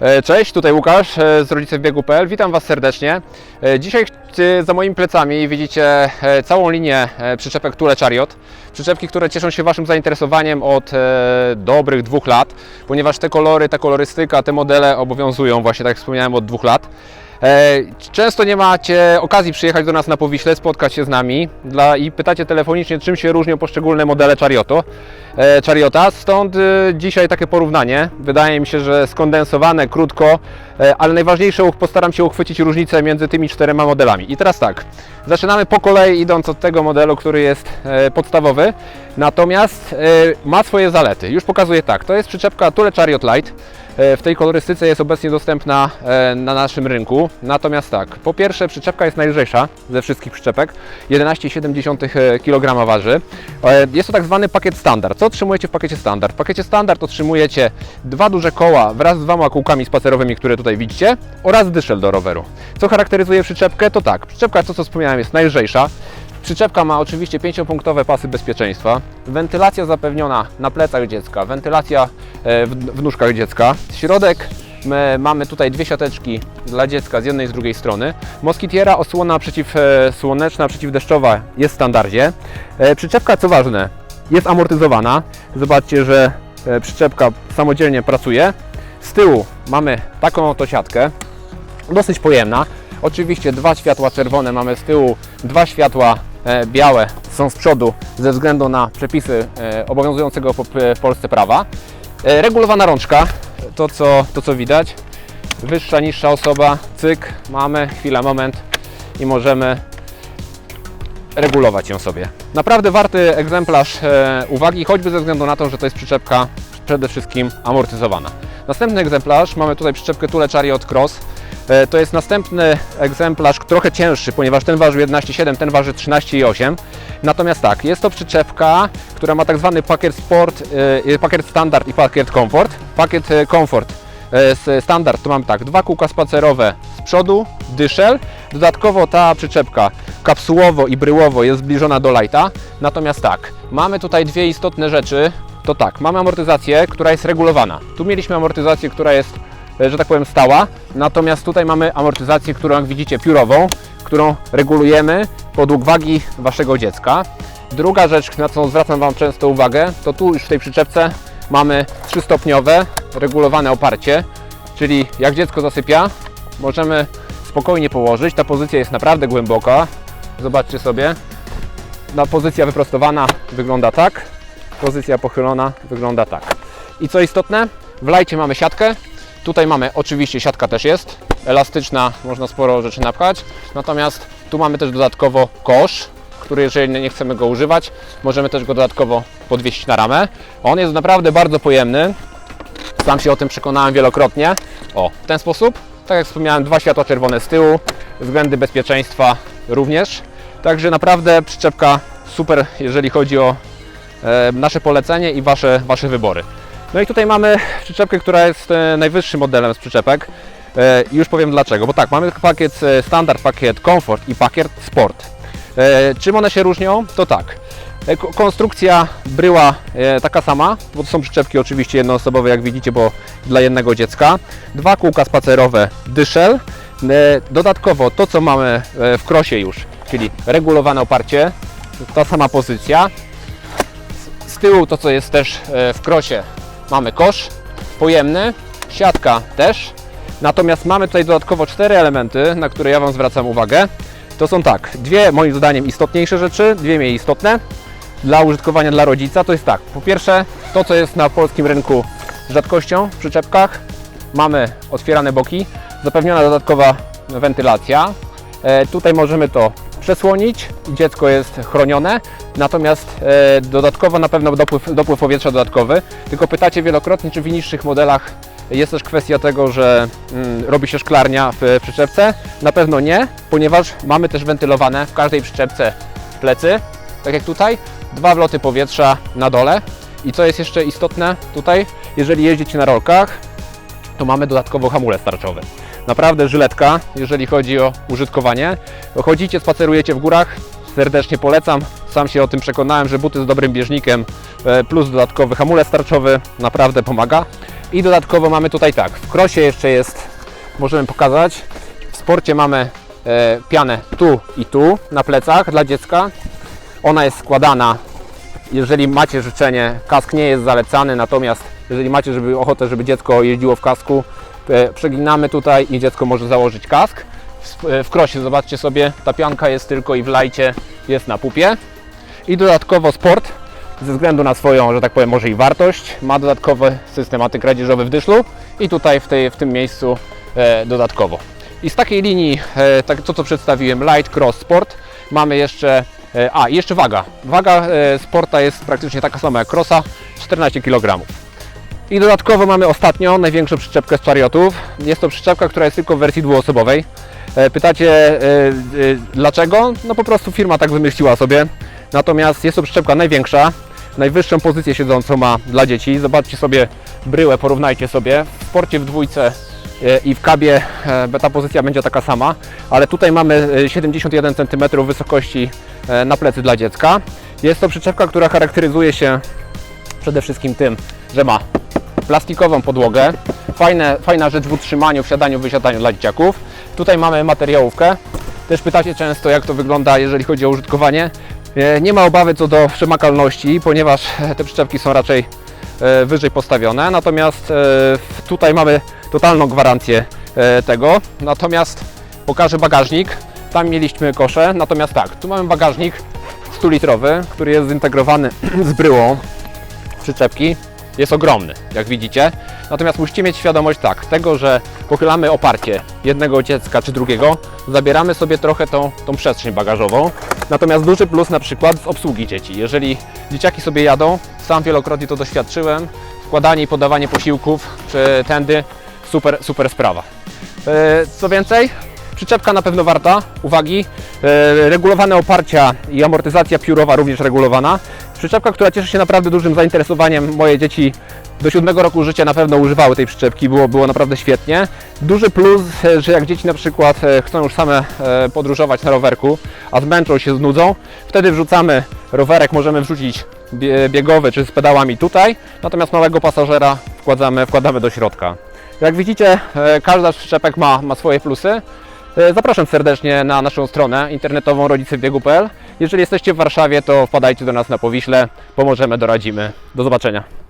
E, Cześć, tutaj Łukasz e, z rodzicewbiegu.pl. Witam Was serdecznie. E, Dzisiaj za moimi plecami widzicie całą linię przyczepek Tule Chariot. Przyczepki, które cieszą się Waszym zainteresowaniem od dobrych dwóch lat, ponieważ te kolory, ta kolorystyka, te modele obowiązują właśnie, tak jak wspomniałem, od dwóch lat. E, Często nie macie okazji przyjechać do nas na Powiśle, spotkać się z nami dla, i pytacie telefonicznie, czym się różnią poszczególne modele Charioto, e, Chariota. Stąd e, dzisiaj takie porównanie. Wydaje mi się, że skondensowane, krótko, ale najważniejsze postaram się uchwycić różnicę między tymi czterema modelami. I teraz tak, zaczynamy po kolei idąc od tego modelu, który jest podstawowy, natomiast ma swoje zalety. Już pokazuję tak, to jest przyczepka Tule Chariot Light. E, W tej kolorystyce jest obecnie dostępna e, na naszym rynku. Natomiast tak, po pierwsze przyczepka jest najlżejsza ze wszystkich przyczepek, 11,7 kg waży. E, Jest to tak zwany pakiet standard. Co otrzymujecie w pakiecie standard? W pakiecie standard otrzymujecie dwa duże koła wraz z dwoma kółkami spacerowymi, które tutaj widzicie oraz dyszel do roweru. Co charakteryzuje przyczepkę? To tak, przyczepka, to co wspomniałem, jest najlżejsza. Przyczepka ma oczywiście 5-punktowe pasy bezpieczeństwa, wentylacja zapewniona na plecach dziecka, wentylacja e, w, nóżkach dziecka. Środek my mamy tutaj dwie siateczki dla dziecka z jednej i z drugiej strony. Moskitiera, osłona przeciwsłoneczna, przeciwdeszczowa jest w standardzie. E, Przyczepka, co ważne, jest amortyzowana. Zobaczcie, że e, przyczepka samodzielnie pracuje. Z tyłu mamy taką oto siatkę, dosyć pojemna. Oczywiście dwa światła czerwone mamy z tyłu, dwa światła e, białe są z przodu ze względu na przepisy e, obowiązującego po- w Polsce prawa. E, regulowana rączka, to co, to co widać. Wyższa, niższa osoba, cyk, mamy, chwila, moment i możemy regulować ją sobie. Naprawdę warty egzemplarz e, uwagi, choćby ze względu na to, że to jest przyczepka przede wszystkim amortyzowana. Następny egzemplarz, mamy tutaj przyczepkę Tule Chariot Cross. E, To jest następny egzemplarz, trochę cięższy, ponieważ ten waży 11,7, ten waży 13,8. Natomiast tak, jest to przyczepka, która ma tak zwany pakiet sport, e, pakiet standard i pakiet komfort. Pakiet e, komfort standard to mamy tak, dwa kółka spacerowe z przodu, dyszel. Dodatkowo ta przyczepka kapsułowo i bryłowo jest zbliżona do lighta. Natomiast tak, mamy tutaj dwie istotne rzeczy. To tak, mamy amortyzację, która jest regulowana. Tu mieliśmy amortyzację, która jest, że tak powiem, stała. Natomiast tutaj mamy amortyzację, którą jak widzicie piórową, którą regulujemy podług wagi Waszego dziecka. Druga rzecz, na co zwracam Wam często uwagę, to tu już w tej przyczepce mamy trzystopniowe regulowane oparcie, czyli jak dziecko zasypia, możemy spokojnie położyć. Ta pozycja jest naprawdę głęboka. Zobaczcie sobie. Na pozycja wyprostowana wygląda tak, pozycja pochylona wygląda tak. I co istotne, w lajcie mamy siatkę. Tutaj mamy oczywiście siatka też jest, elastyczna, można sporo rzeczy napchać. Natomiast tu mamy też dodatkowo kosz, który jeżeli nie chcemy go używać, możemy też go dodatkowo podwiesić na ramę. On jest naprawdę bardzo pojemny. Sam się o tym przekonałem wielokrotnie. O, w ten sposób. Tak jak wspomniałem, dwa światła czerwone z tyłu, względy bezpieczeństwa również. Także naprawdę przyczepka super, jeżeli chodzi o e, nasze polecenie i wasze, wasze wybory. No i tutaj mamy przyczepkę, która jest e, najwyższym modelem z przyczepek. E, już powiem dlaczego, bo tak, mamy pakiet e, standard, pakiet komfort i pakiet sport. Czym one się różnią? To tak. Ko- Konstrukcja bryła taka sama, bo to są przyczepki oczywiście jednoosobowe, jak widzicie, bo dla jednego dziecka. Dwa kółka spacerowe, dyszel. Dodatkowo to, co mamy w krosie już, czyli regulowane oparcie, ta sama pozycja. Z- tyłu to, co jest też w krosie, mamy kosz pojemny, siatka też. Natomiast mamy tutaj dodatkowo cztery elementy, na które ja Wam zwracam uwagę. To są tak, dwie moim zdaniem istotniejsze rzeczy, dwie mniej istotne dla użytkowania dla rodzica. To jest tak, po pierwsze to co jest na polskim rynku rzadkością w przyczepkach. Mamy otwierane boki, zapewniona dodatkowa wentylacja. E, tutaj możemy to przesłonić dziecko jest chronione, natomiast e, dodatkowo na pewno dopływ, dopływ powietrza dodatkowy. Tylko pytacie wielokrotnie, czy w niższych modelach jest też kwestia tego, że mm, robi się szklarnia w przyczepce. Na pewno nie, ponieważ mamy też wentylowane w każdej przyczepce plecy, tak jak tutaj, dwa wloty powietrza na dole. I co jest jeszcze istotne tutaj, jeżeli jeździcie na rolkach, to mamy dodatkowo hamulec tarczowy. Naprawdę żyletka, jeżeli chodzi o użytkowanie. Chodzicie, spacerujecie w górach, serdecznie polecam. Sam się o tym przekonałem, że buty z dobrym bieżnikiem e, plus dodatkowy hamulec tarczowy naprawdę pomaga. I dodatkowo mamy tutaj tak, w krosie jeszcze jest, możemy pokazać, w sporcie mamy e, pianę tu i tu na plecach dla dziecka. Ona jest składana, jeżeli macie życzenie, kask nie jest zalecany, natomiast jeżeli macie żeby, ochotę, żeby dziecko jeździło w kasku, przeginamy tutaj i dziecko może założyć kask. W, e, w krosie, zobaczcie sobie, ta pianka jest tylko i w lajcie jest na pupie. I dodatkowo sport, ze względu na swoją, że tak powiem, może i wartość, ma dodatkowy system antykradzieżowy w dyszlu i tutaj w, tej, w tym miejscu e, dodatkowo. I z takiej linii, e, tak, to co przedstawiłem, Light Cross Sport, mamy jeszcze, e, a jeszcze waga. Waga e, sporta jest praktycznie taka sama jak Crossa, 14 kg. I dodatkowo mamy ostatnią, największą przyczepkę z Chariotów. Jest to przyczepka, która jest tylko w wersji dwuosobowej. E, Pytacie e, e, dlaczego? No po prostu firma tak wymyśliła sobie. Natomiast jest to przyczepka największa, najwyższą pozycję siedzącą ma dla dzieci. Zobaczcie sobie bryłę, porównajcie sobie. W sporcie w dwójce i w kabie ta pozycja będzie taka sama, ale tutaj mamy e, 71 cm wysokości na plecy dla dziecka. Jest to przyczepka, która charakteryzuje się przede wszystkim tym, że ma plastikową podłogę, fajne, fajna rzecz w utrzymaniu, w siadaniu, wysiadaniu dla dzieciaków. Tutaj mamy materiałówkę. Też pytacie często, jak to wygląda, jeżeli chodzi o użytkowanie. E, Nie ma obawy co do przemakalności, ponieważ e, te przyczepki są raczej e, wyżej postawione. Natomiast tutaj mamy totalną gwarancję tego. Natomiast pokażę bagażnik. Tam mieliśmy kosze. Natomiast tak, tu mamy bagażnik 100-litrowy, który jest zintegrowany z bryłą przyczepki jest ogromny, jak widzicie. Natomiast musicie mieć świadomość tak, tego, że pochylamy oparcie jednego dziecka czy drugiego, zabieramy sobie trochę tą, tą przestrzeń bagażową. Natomiast duży plus na przykład z obsługi dzieci. Jeżeli dzieciaki sobie jadą, sam wielokrotnie to doświadczyłem, wkładanie i podawanie posiłków czy tędy, super, super sprawa. E, Co więcej, przyczepka na pewno warta uwagi. E, Regulowane oparcia i amortyzacja piórowa również regulowana. Przyczepka, która cieszy się naprawdę dużym zainteresowaniem. Moje dzieci do siódmego roku życia na pewno używały tej przyczepki, było, było naprawdę świetnie. Duży plus, e, że jak dzieci na przykład e, chcą już same e, podróżować na rowerku, a zmęczą się, znudzą, wtedy wrzucamy rowerek, możemy wrzucić bie- biegowy czy z pedałami tutaj, natomiast małego pasażera wkładamy, wkładamy do środka. Jak widzicie, każda z przyczepek ma, ma swoje plusy. E, Zapraszam serdecznie na naszą stronę internetową rodzicebiegu.pl. Jeżeli jesteście w Warszawie, to wpadajcie do nas na Powiśle, pomożemy, doradzimy. Do zobaczenia.